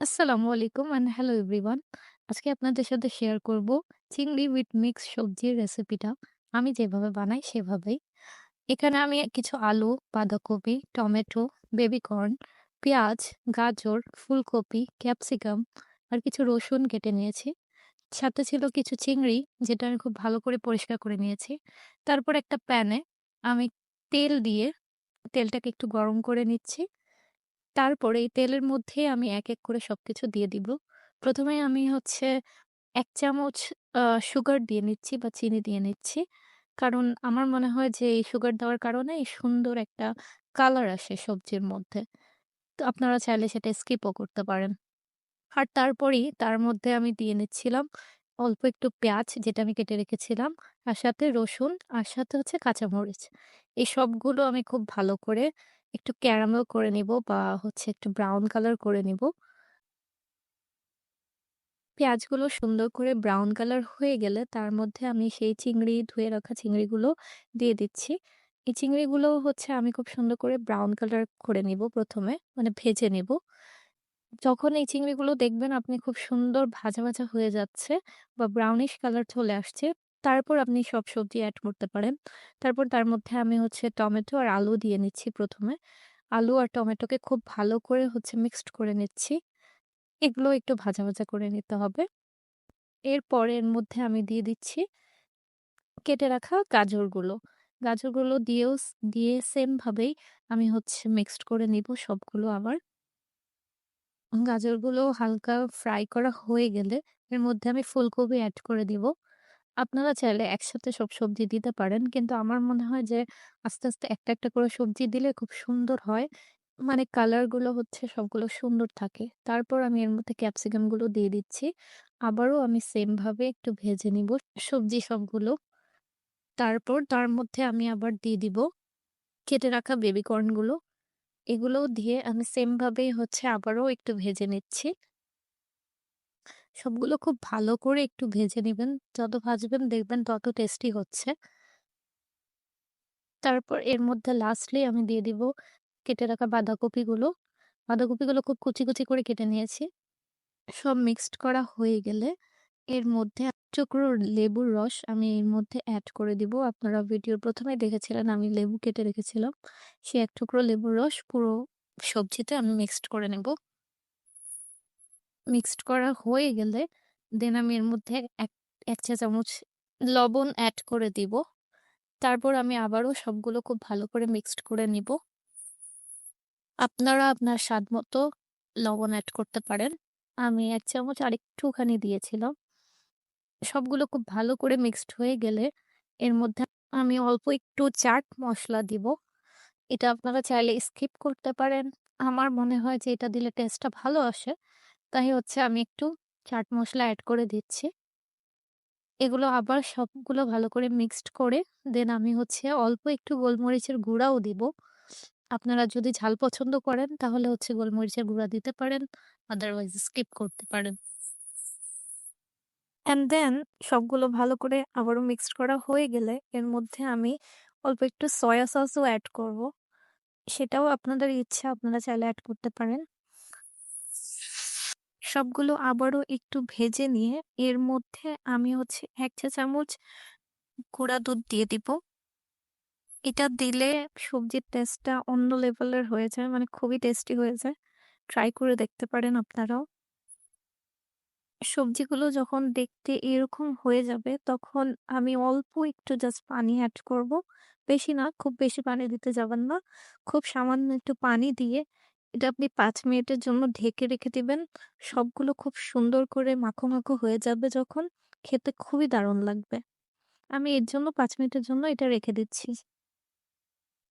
আসসালামু আলাইকুম and hello everyone. আজকে আপনাদের সাথে শেয়ার করব চিংড়ি উইথ মিক্স সবজির রেসিপিটা। আমি যেভাবে বানাই সেভাবেই। এখানে আমি কিছু আলু, বাঁধাকপি, টমেটো, বেবি কর্ন, পেঁয়াজ, গাজর, ফুলকপি, ক্যাপসিকাম আর কিছু রসুন কেটে নিয়েছি। সাথে ছিল কিছু চিংড়ি যেটা আমি খুব ভালো করে পরিষ্কার করে নিয়েছি। তারপর একটা প্যানে আমি তেল দিয়ে তেলটাকে একটু গরম করে নিচ্ছি। তারপরে এই তেলের মধ্যে আমি এক, এক করে সবকিছু দিয়ে দিব। প্রথমে আমি হচ্ছে ১ চামচ সুগার দিয়ে নিচ্ছি বা চিনি দিয়ে নিচ্ছি। কারণ আমার মনে হয় যে এই সুগার দেওয়ার কারণে সুন্দর একটা কালার আসে সবজির মধ্যে। তো আপনারা চাইলে সেটা স্কিপও করতে পারেন। আর তারপরেই তার মধ্যে আমি দিয়ে নিচ্ছিলাম অল্প একটু পেঁয়াজ যেটা আমি কেটে রেখেছিলাম। আর সাথে রসুন আর সাথে হচ্ছে কাঁচামরিচ। এই সবগুলো আমি খুব ভালো করে একটু ক্যারামেল করে নিব বা হচ্ছে একটু ব্রাউন কালার করে নিব। পেঁয়াজগুলো সুন্দর করে ব্রাউন কালার হয়ে গেলে তার মধ্যে আমি সেই চিংড়ি ধুয়ে রাখা চিংড়িগুলো দিয়ে দিচ্ছি। এই চিংড়িগুলো হচ্ছে আমি খুব সুন্দর করে ব্রাউন কালার করে নিব প্রথমে, মানে ভেজে নিব। যখন এই চিংড়িগুলো দেখবেন আপনি খুব সুন্দর ভাজা, ভাজা হয়ে যাচ্ছে বা ব্রাউনিশ কালার চলে আসছে, তারপর আপনি সব সবজি অ্যাড করতে পারেন। তারপর তার মধ্যে আমি হচ্ছে টমেটো আর আলু দিয়ে নিচ্ছি প্রথমে আলু আর টমেটোকে খুব ভালো করে হচ্ছে মিক্সড করে নিচ্ছি। এগুলো একটু ভাজা, ভাজা করে নিতে হবে। এরপর এর মধ্যে আমি দিয়ে দিচ্ছি কেটে রাখা গাজরগুলো। গাজরগুলো দিয়েও দিয়ে সেমভাবেই আমি হচ্ছে মিক্সড করে নিব সবগুলো আবার। গাজরগুলো হালকা ফ্রাই করা হয়ে গেলে এর মধ্যে আমি ফুলকপি অ্যাড করে দিব। আপনারা চাইলে একসাথে সব সবজি দিতে পারেন। কিন্তু আমার মনে হয় যে আস্তে, আস্তে একটা, একটা করে সবজি দিলে খুব সুন্দর হয়। মানে কালারগুলো হচ্ছে সবগুলো সুন্দর থাকে। তারপর আমি এর মধ্যে ক্যাপসিকামগুলো দিয়ে দিচ্ছি। আবারও আমি সেম ভাবে একটু ভেজে নিব সবজি সবগুলো। তারপর তার মধ্যে আমি আবার দিয়ে দিব কেটে রাখা বেবি কর্নগুলো। এগুলোও দিয়ে আমি সেম ভাবেই হচ্ছে আবারও একটু ভেজে নিচ্ছি। সবগুলো খুব ভালো করে একটু ভেজে নেবেন যত ভাজবেন দেখবেন তত টেস্টি হচ্ছে। তারপর এর মধ্যে লাস্টলি আমি দিয়ে দিব কেটে রাখা বাঁধাকপিগুলো। বাঁধাকপিগুলো খুব কুচি, কুচি করে কেটে নিয়েছি। সব মিক্সড করা হয়ে গেলে এর মধ্যে টুকরো লেবুর রস আমি এর মধ্যে অ্যাড করে দিব। আপনারা ভিডিওর প্রথমে দেখেছিলেন আমি লেবু কেটে রেখেছিলাম। সে এক টুকরো লেবুর রস পুরো সবজিতে আমি মিক্সড করে নেব। মিক্সড করা হয়ে গেলে দেন আমি এর মধ্যে এক ১ চা চামচ লবণ অ্যাড করে দিব। তারপর আমি আবারও সবগুলো খুব ভালো করে মিক্সড করে নিব। আপনারা আপনার স্বাদ মতো লবণ অ্যাড করতে পারেন। আমি এক চামচ আরেকটুখানি দিয়েছিলাম। সবগুলো খুব ভালো করে মিক্সড হয়ে গেলে এর মধ্যে আমি অল্প একটু চাট মশলা দিব। এটা আপনারা চাইলে স্কিপ করতে পারেন। আমার মনে হয় যে এটা দিলে টেস্টটা ভালো আসে। তাই হচ্ছে আমি একটু চাট মশলা অ্যাড করে দিচ্ছি। এগুলো আবার সবগুলো ভালো করে মিক্সড করে দেন আমি হচ্ছে অল্প একটু গোলমরিচের গুঁড়াও দিব। আপনারা যদি ঝাল পছন্দ করেন, তাহলে হচ্ছে গোলমরিচের গুঁড়া দিতে পারেন। আদারওয়াইজ স্কিপ করতে পারেন। অ্যান্ড দেন সবগুলো ভালো করে আবারও মিক্সড করা হয়ে গেলে, এর মধ্যে আমি অল্প একটু সয়া সসও অ্যাড করব। সেটাও আপনাদের ইচ্ছা, আপনারা চাইলে অ্যাড করতে পারেন। সবগুলো আবারও একটু ভেজে নিয়ে এর মধ্যে আমি হচ্ছে ১ চা চামচ গুঁড়া দুধ দিয়ে দিব। এটা দিলে সবজির টেস্টটা অন্য লেভেলের হয়ে যায় মানে খুবই টেস্টি হয়ে যায়। ট্রাই করে দেখতে পারেন আপনারাও। সবজিগুলো যখন দেখতে এরকম হয়ে যাবে তখন আমি অল্প একটু জাস্ট পানি অ্যাড করব। বেশি না, খুব বেশি পানি দিতে যাবেন না। খুব সামান্য একটু পানি দিয়ে এটা আপনি পাঁচ মিনিটের জন্য ঢেকে রেখে দিবেন। সবগুলো খুব সুন্দর করে মাখো, মাখো হয়ে যাবে যখন খেতে খুবই দারুণ লাগবে। আমি এর জন্য পাঁচ মিনিটের জন্য এটা রেখে দিচ্ছি।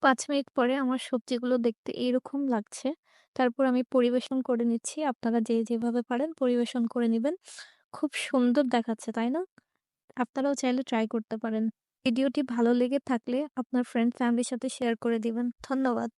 পাঁচ মিনিট পরে আমার সবজিগুলো দেখতে এইরকম লাগছে। তারপর আমি পরিবেশন করে নিচ্ছি। আপনারা যে যেভাবে পারেন পরিবেশন করে নিবেন। খুব সুন্দর দেখাচ্ছে, তাই না? আপনারাও চাইলে ট্রাই করতে পারেন। ভিডিওটি ভালো লেগে থাকলে আপনার ফ্রেন্ড ফ্যামিলির সাথে শেয়ার করে দিবেন। ধন্যবাদ।